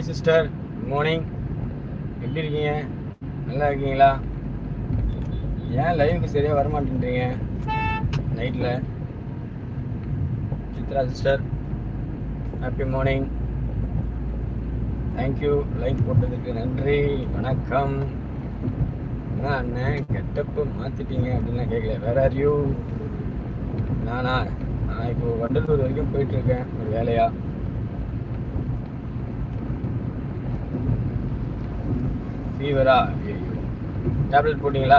Hi sister good morning எப்படி இருக்கீங்க? நல்லா இருக்கீங்களா? ஏன் லைவுக்கு சரியாக வரமாட்டேன்றீங்க? நைட்டில் Chitra sister happy morning thank you like போட்டதுக்கு நன்றி. வணக்கம். என்ன அண்ணன் கெட்டப்பு மாற்றிட்டீங்க அப்படின்லாம் கேட்கல வேற ஆர் யூ நானா? நான் இப்போ வண்டலூர் வரைக்கும் போயிட்டு இருக்கேன் ஒரு வேலையாக ஃபீவரா டேப்லெட் போட்டிங்களா?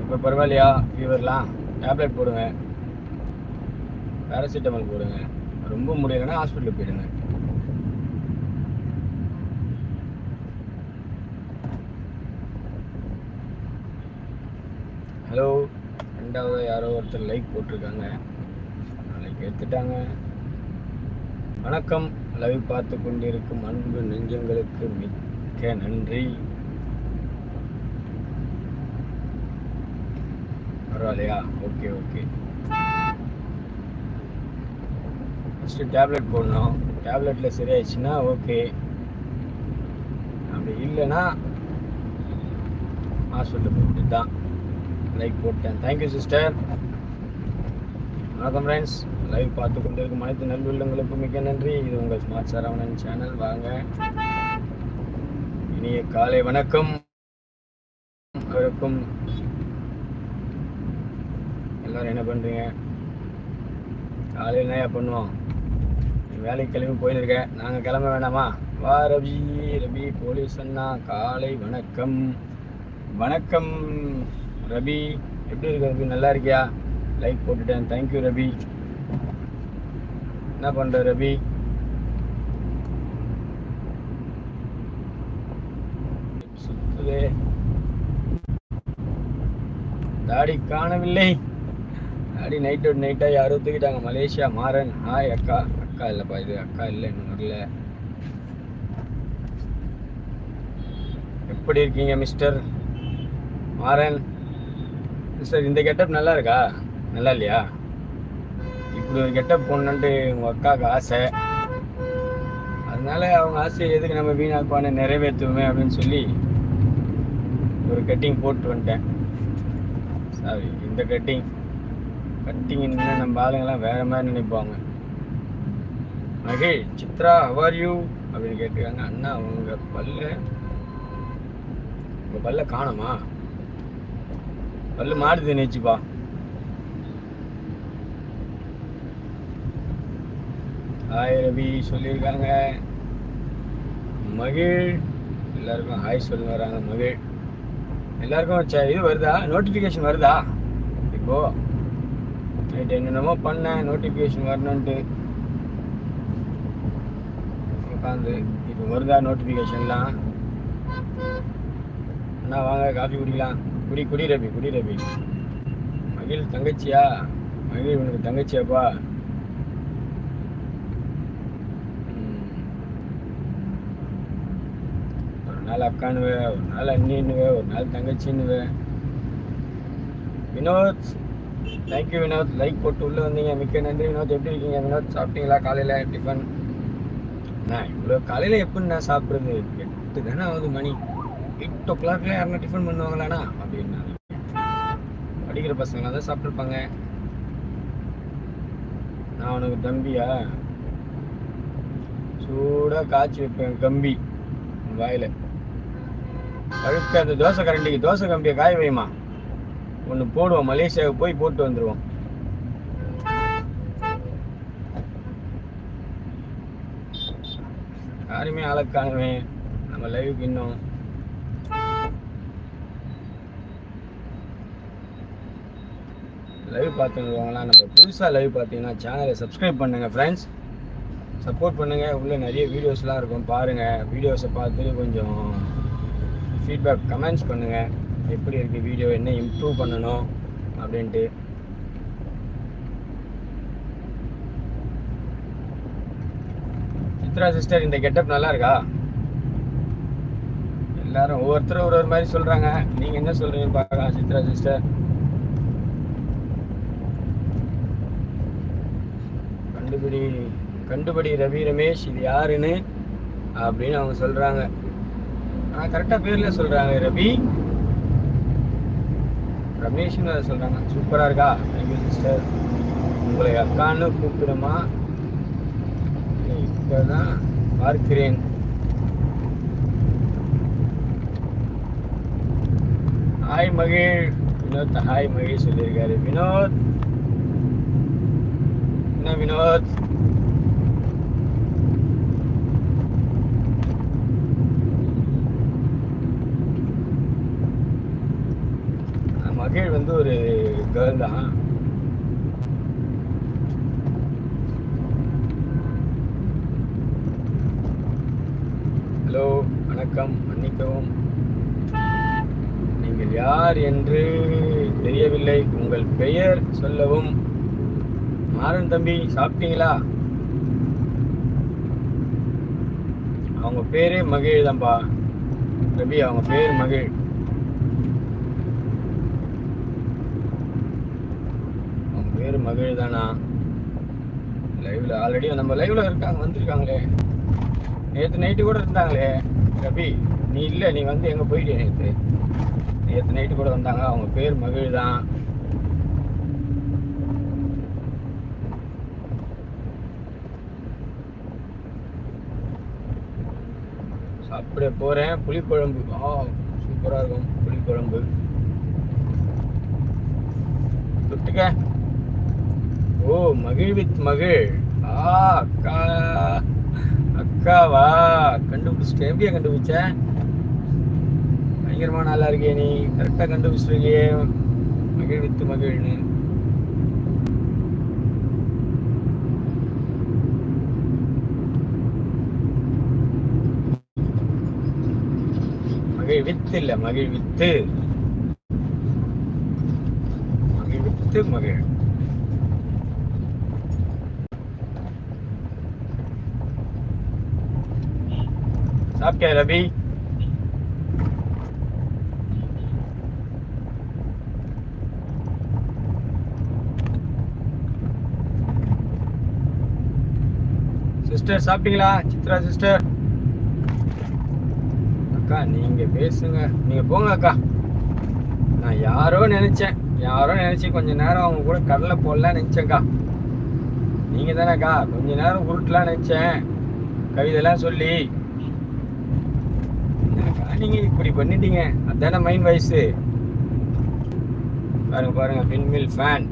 இப்போ பரவாயில்லையா? ஃபீவர்லாம் டேப்லெட் போடுங்க. பேராசிட்டமால் போடுங்க. ரொம்ப முடியலைன்னா ஹாஸ்பிட்டலுக்கு போயிடுங்க. ஹலோ ரெண்டாவது யாரோ ஒருத்தர் லைக் போட்டிருக்காங்க. லைக் எடுத்துட்டாங்க. வணக்கம். லைவ் பார்த்து கொண்டிருக்கும் அன்பு நெஞ்சங்களுக்கு மிக்க நன்றி. பரவாயில்லையா? Okay okay. ஃபஸ்ட்டு டேப்லெட் போடணும். டேப்லெட்டில் சரியாயிடுச்சுன்னா ஓகே. அப்படி இல்லைன்னா ஹாஸ்பிட்டல் போட்டு தான். லைக் போட்டேன். தேங்க்யூ சிஸ்டர் வணக்கம் ஃப்ரெண்ட்ஸ் லைவ் பார்த்து கொண்டிருக்கும் அனைத்து நல்லுள்ளங்களுக்கு மிக்க நன்றி. இது உங்கள் ஸ்மார்ட் சரவணன் சேனல் வாங்க. இனிய காலை வணக்கம். அவருக்கும் எல்லாரும் என்ன பண்ணுறீங்க காலையில் என்னையா பண்ணுவோம்? வேலைக்கு கிளம்பி போயிருக்க. நாங்கள் கிளம்ப வேணாமா வா ரவி. ரவி போலீஸ் அண்ணா காலை வணக்கம். வணக்கம் ரவி. எப்படி இருக்கிறது நல்லா இருக்கியா? லைக் போட்டுட்டேன். Thank you Ravi. என்ன பண்ணுற ரவி? சுத்துதே. தாடி காணவில்லை. தாடி நைட்டோட நைட்டாக யாரும் ஒத்துக்கிட்டாங்க மலேசியா மாறன். ஹாய் அக்கா. அக்கா இல்லைப்பா இது அக்கா இல்லை இன்னும் வரல. எப்படி இருக்கீங்க மிஸ்டர் மாறன். சார் இந்த கெட்டப் நல்லா இருக்கா? நல்லா இல்லையா? இப்படி ஒரு கெட்டப் போடணுன்ட்டு உங்கள் அக்காவுக்கு ஆசை. அதனால அவங்க ஆசையை எதுக்கு நம்ம வீணாக்குவான நிறைவேற்றுவோமே அப்படின்னு சொல்லி ஒரு கட்டிங் போட்டு வந்துட்டேன். சாரி இந்த கட்டிங் கட்டிங் என்ன நம்ம ஆளுங்கெல்லாம் வேற மாதிரி நினைப்பாங்க. மகே சித்ரா ஹவர் யூ அப்படின்னு கேட்டிருக்காங்க. அண்ணா உங்க பல்ல உங்க பல்ல காணுமா? பல்லு மாடுது நினைச்சுப்பா. ஹாய் ரவி சொல்லியிருக்காங்க. மகிழ். எல்லாருக்கும் ஹாய் சொல்லி வராங்க மகிழ். எல்லாருக்கும் ச- இது வருதா? நோட்டிஃபிகேஷன் வருதா? இப்போ நைட் என்னென்னமோ பண்ணேன் நோட்டிஃபிகேஷன் வரணுன்ட்டு உட்காந்து இப்போ வருதா நோட்டிஃபிகேஷன்லாம் அண்ணா வாங்க காஃபி குடிக்கலாம். குடி குடி ரவி குடி ரவி. மகிழ் தங்கச்சியா? மகிழ் உனக்கு தங்கச்சியாப்பா ம். ஒரு நாள் அக்கானுவே ஒரு நாள் அண்ணின்னுவே ஒரு நாள் தங்கச்சின்னுவே. Vinod thank you Vinod. Like போட்டு உள்ளே வந்தீங்க. மிக்க நன்றி வினோத். எப்படி இருக்கீங்க வினோத்? சாப்பிட்டீங்களா காலையில்? டிஃபன் நான் இவ்வளோ காலையில் எப்படி நான் சாப்பிட்றது? எட்டு தானே ஆகுது மணி. எயிட் ஓ கிளாக்ல யாருன்னா டிஃபன் பண்ணுவாங்களாண்ணா? அப்படின்னா படிக்கிற பசங்களாம் தான் சாப்பிட்ருப்பாங்க நான் உனக்கு தம்பியா? சூடாக காய்ச்சி வைப்பேன் கம்பி. வாயில். அழுக்க அந்த தோசை கரண்டிக்கு தோசை கம்பியை காய வைமா. ஒன்று போடுவோம். மலேசியாவுக்கு போய் போட்டு வந்துடுவோம் யாருமே ஆளை நம்ம லைவுக்கு இன்னும். லைவ் பார்த்துருவாங்களா நம்ம புதுசாக லைவ் பார்த்தீங்கன்னா சேனலை சப்ஸ்கிரைப் பண்ணுங்கள் ஃப்ரெண்ட்ஸ் சப்போர்ட் பண்ணுங்கள் உள்ளே நிறைய வீடியோஸ்லாம் இருக்கும். பாருங்கள் வீடியோஸை பார்த்துட்டு கொஞ்சம் ஃபீட்பேக் கமெண்ட்ஸ் பண்ணுங்கள் எப்படி இருக்குது வீடியோ என்ன இம்ப்ரூவ் பண்ணணும் அப்படின்ட்டு. சித்ரா சிஸ்டர் இந்த கெட்டப் நல்லா இருக்கா? எல்லாரும் ஒவ்வொருத்தரும் ஒரு ஒரு மாதிரி சொல்கிறாங்க நீங்கள் என்ன சொல்கிறீங்கன்னு பார்க்கலாம் சித்ரா சிஸ்டர் கண்டுபிடி கண்டுபிடி ரவி ரமேஷ் இது யாருன்னு அப்படின்னு அவங்க சொல்கிறாங்க ஆனால் கரெக்டாக பேர்ல சொல்கிறாங்க ரவி. ரமேஷ்னு அதை சொல்றாங்க. சூப்பராக இருக்கா? தேங்க்யூ சிஸ்டர் உங்களை அக்கான்னு கூப்பிடுமா? இப்பதான் பார்க்கிறேன். ஹாய் மகிழ் வினோத் ஹாய் மகிழ் சொல்லியிருக்காரு. வினோத். என்ன வினோத் மகிழ் வந்து ஒரு கேர்ள் தான் ஹலோ வணக்கம். மன்னிக்கவும். நீங்கள் யார் என்று தெரியவில்லை. உங்கள் பெயர் சொல்லவும். மாறன் தம்பி சாப்பிட்டீங்களா? அவங்க பேரே மகிழ் தான்ப்பா ரவி அவங்க பேர் மகிழ் அவங்க பேர் மகிழ் தானா லைவ்ல ஆல்ரெடி நம்ம லைவ்ல இருக்காங்க வந்திருக்காங்களே. நேற்று நைட்டு கூட இருந்தாங்களே. ரவி நீ இல்லை நீ வந்து எங்கே போயிட்டே நேற்று நேற்று நைட்டு கூட வந்தாங்க அவங்க பேர் மகிழ் தான் சாப்பிட போகிறேன் புளிக்குழம்பு. ஆ சூப்பராக இருக்கும் புளிக்குழம்பு. தொட்டுக்க. ஓ மகிழ் வித் மகிழ். ஆ அக்கா. அக்காவா கண்டுபிடிச்சிட்டேன். எப்படியா கண்டுபிடிச்சேன் பயங்கரமா நல்லா இருக்கே நீ. கரெக்டாக கண்டுபிடிச்சிருக்கியே. மகிழ் வித்து மகிழ்னு. மகிழ் வித்து இல்ல மகிழ் வித்து மகிழ். சாப்பிட்டியா ரவி சிஸ்டர் சாப்பிட்டீங்களா? சித்ரா சிஸ்டர் அக்கா நீங்க பேசுங்க. நீங்க போங்க அக்கா. நான் யாரோ நினைச்சேன். யாரோ நினைச்சு கொஞ்ச நேரம் அவங்க கூட கடலை போடலாம் நினைச்சேன்க்கா நீங்க தானேக்கா கொஞ்ச நேரம் உருட்டலாம் நினைச்சேன். கவிதைலாம் சொல்லி. பண்ணிட்டீங்க இப்படி பண்ணிட்டீங்க. அதானே மைண்ட் வயசு பாருங்க பாருங்க விண்மில் ஃபேன்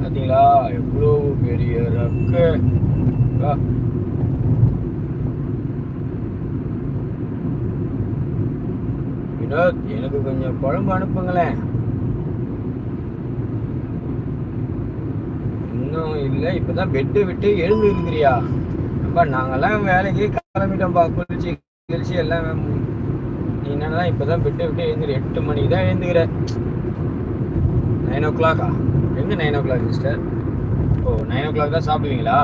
பார்த்தீங்களா எவ்வளோ பெரிய ரக்கு. வினோத் எனக்கு கொஞ்சம் குழம்பு அனுப்புங்களேன். இன்னும் இல்லை. இப்போ தான் பெட்டு விட்டு எழுந்து இருக்கிறியா அப்பா நாங்கெல்லாம் வேலைக்கு கிளம்பிட்டோம்ப்பா குளிச்சு கிழிச்சு எல்லாம் நீ என்னன்னா இப்போ தான் பெட்டை விட்டு எழுந்துரு. எட்டு மணிக்கு தான் எழுந்துக்கிற. நைன் ஓ கிளாக்கா எங்கே nine o'clock sister oh nine o'clock தான் சாப்பிடுவீங்களா?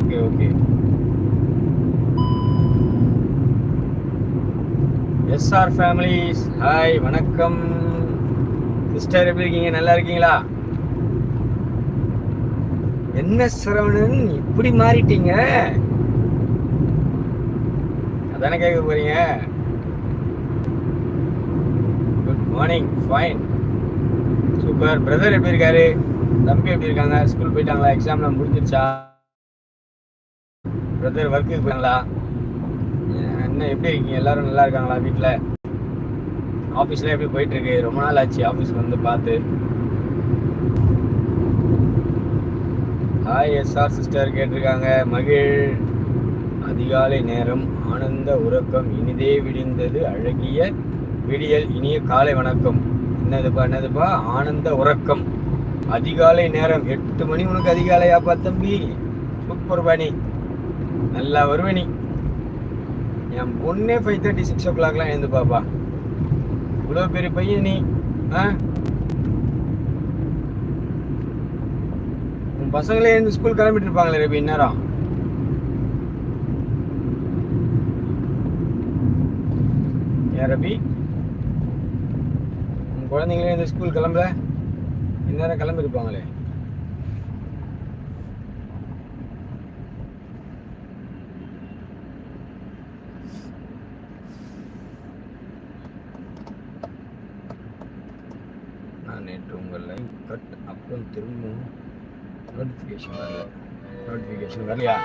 Okay okay SR families hi வணக்கம். சிஸ்டர் எப்படி இருக்கீங்க? நல்லா இருக்கீங்களா? என்ன சரவணன் இப்படி மாறிட்டீங்க? அதானே கேட்க போறீங்க? Good morning fine super brother எப்படி இருக்காரு? தம்பி எப்படி இருக்காங்க? ஸ்கூல் போயிட்டாங்களா? எக்ஸாம்லாம் முடிஞ்சிருச்சா? பிரதர் ஒர்க்குக்கு போயிட்டாங்களா? என்ன எப்படி இருக்கீங்க? எல்லாரும் நல்லா இருக்காங்களா வீட்டில் ஆஃபீஸ்லாம் எப்படி போயிட்டு இருக்கு ரொம்ப நாள் ஆச்சு ஆஃபீஸ் வந்து பார்த்து. ஹாய் எஸ்ஆர் சிஸ்டர் கேட்டிருக்காங்க. மகிழ். அதிகாலை நேரம். ஆனந்த உறக்கம். இனிதே விடிந்தது அழகிய விடியல். இனிய காலை வணக்கம். என்னதுப்பா என்னதுப்பா? ஆனந்த உறக்கம். அதிகாலை நேரம். எட்டு மணி. உனக்கு அதிகாலையாப்பா தம்பி? சூப்பர் பாணி நல்லா வருவே என் பொண்ணே ஃபைவ் தேர்ட்டி சிக்ஸ் ஓ கிளாக்லாம் எழுந்து பாப்பா இவ்வளோ பெரிய பையன் நீ ஆ? உன் பசங்களே இருந்து ஸ்கூல் கிளம்பிட்டு இருப்பாங்களே ரவி இந்நேரம். ஏன் ரவி? உன் குழந்தைங்களே எழுந்து ஸ்கூல் கிளம்பல? இந்நேரம் கிளம்பிருப்பாங்களே உங்கள் லைவ் கட் அப்புறம் திரும்பவும் நோட்டிஃபிகேஷன் வரல. நோட்டிஃபிகேஷன் வரலையா?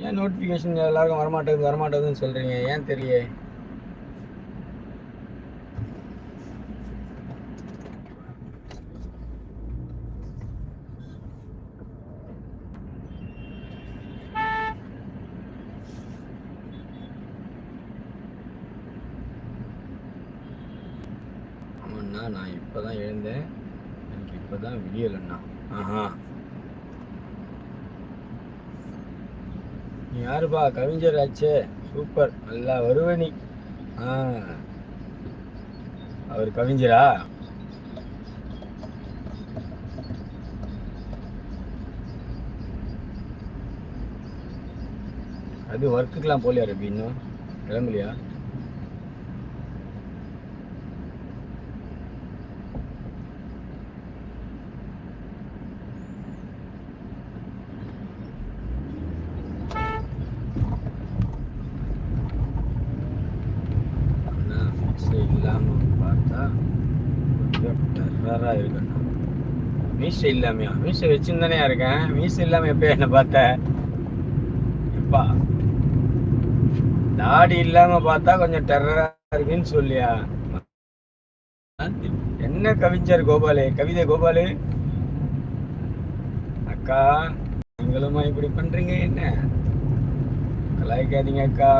ஏன் நோட்டிஃபிகேஷன் எல்லாருக்கும் வரமாட்டேங்குது வரமாட்டேங்குதுன்னு சொல்கிறீங்க ஏன் தெரியல ஆமாண்ணா நான் இருந்தேன் எனக்கு இப்போ தான் விடியலண்ணா ஆஹா. நீ யாருப்பா? கவிஞர் ஆச்சே. சூப்பர். நல்லா வருவ நீ. ஆ. அவர் கவிஞரா? அது ஒர்க்குக்கெலாம் போலியா ரபி இன்னும்? கிளம்பலையா அண்ணா மீசை இல்லாமல் பார்த்தா கொஞ்சம் இருக்கணும் மீசை இல்லாமையா? மீசை வச்சுருந்தானே இருக்கேன் மீசை இல்லாமல் எப்போ என்ன பார்த்த? எப்பா? தாடி இல்லாமல் பார்த்தா கொஞ்சம் டெரராக இருக்குன்னு சொல்லியா? என்ன கவிஞர் கோபாலு? கவிதை கோபாலு? அக்கா நீங்களுமா இப்படி பண்றீங்க என்ன? கலாய்க்காதீங்க அக்கா.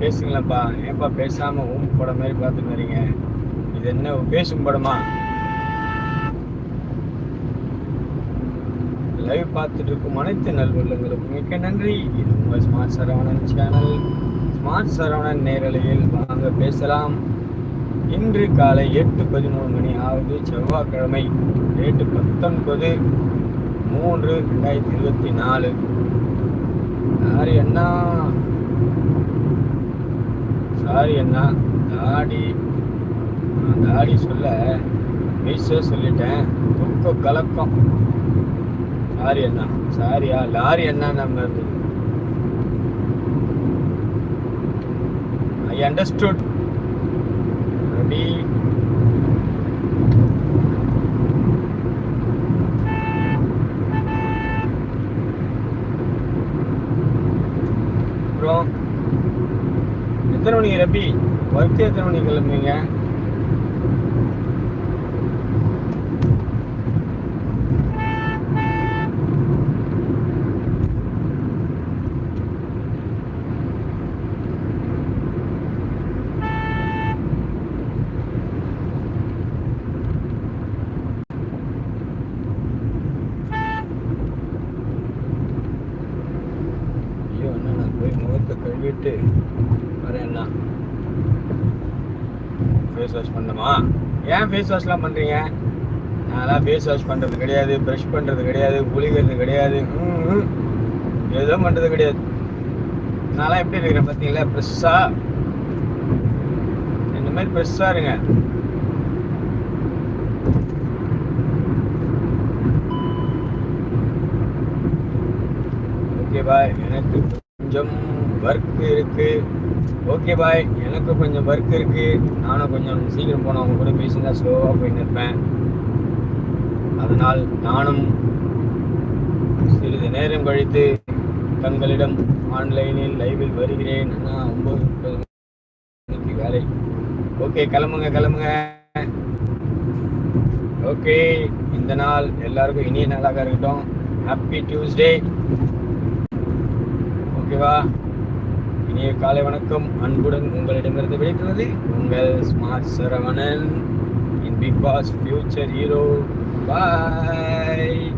பேசுங்களேப்பா பேசுங்களேன்ப்பா ஏன்ப்பா பேசாம ஊம் படம் மாதிரி பார்த்துட்டு வரீங்க இது என்ன பேசும் படமா? லைவ் பார்த்துட்டு இருக்கும் அனைத்து நல்வள்ளங்களுக்கும் மிக்க நன்றி. இது உங்கள் smart Saravanan channel smart Saravanan நேரலையில் வாங்க பேசலாம். இன்று காலை எட்டு பதிமூணு மணி ஆகுது செவ்வாய்க்கிழமை டேட்டு பத்தொன்பது மூன்று ரெண்டாயிரத்தி இருபத்தி நாலு. யார் என்ன சாரி அண்ணா தாடி. நான் தாடி சொல்ல மீச சொல்லிட்டேன். தூக்க கலக்கம். சாரி அண்ணா சாரியா? லாரி அண்ணா நம்ம இருந்தது ஐ அண்டர்ஸ்டுட் ரெடி அப்புறம் ரபி மணிக்கு ரப்பி ஒர்க்கு எத்தனை மணிக்கு கிளம்புவீங்க ஐயோ அண்ணா நான் போய் முகத்தை கழுவிட்டு வரேன் அண்ணா ஃபேஸ் வாஷ் பண்ணணுமா ஏன் ஃபேஸ் வாஷ்லாம் பண்ணுறீங்க நான்லாம் ஃபேஸ் வாஷ் பண்ணுறது கிடையாது ப்ரஷ் பண்ணுறது கிடையாது குளிக்கிறது கிடையாது. ம், எதுவும் பண்ணுறது கிடையாது. நான்லாம் எப்படி இருக்கிறேன் பார்த்தீங்களா? ஃப்ரெஷ்ஷாக இந்த மாதிரி ஃப்ரெஷ்ஷாக இருங்க. ஓகேவா எனக்கு கொஞ்சம் ஒர்க் இருக்குது ஓகே பாய் எனக்கு கொஞ்சம் ஒர்க் இருக்கு. நானும் கொஞ்சம் சீக்கிரம் போனேன் அவங்க கூட பேசினா ஸ்லோவாக போய் நிற்பேன் அதனால் நானும் சிறிது நேரம் கழித்து தங்களிடம் ஆன்லைனில் லைவில் வருகிறேன். ஆனால் ஒம்பது முப்பது வேலை. ஓகே கிளம்புங்க கிளம்புங்க. ஓகே இந்த நாள் எல்லாருக்கும் இனிய நாளாக இருக்கட்டும். ஹாப்பி டியூஸ்டே ஓகேவா இனிய காலை வணக்கம். அன்புடன் உங்களிடமிருந்து விடைபெறுவது உங்கள் smart Saravanan. In Bigg Boss future hero bye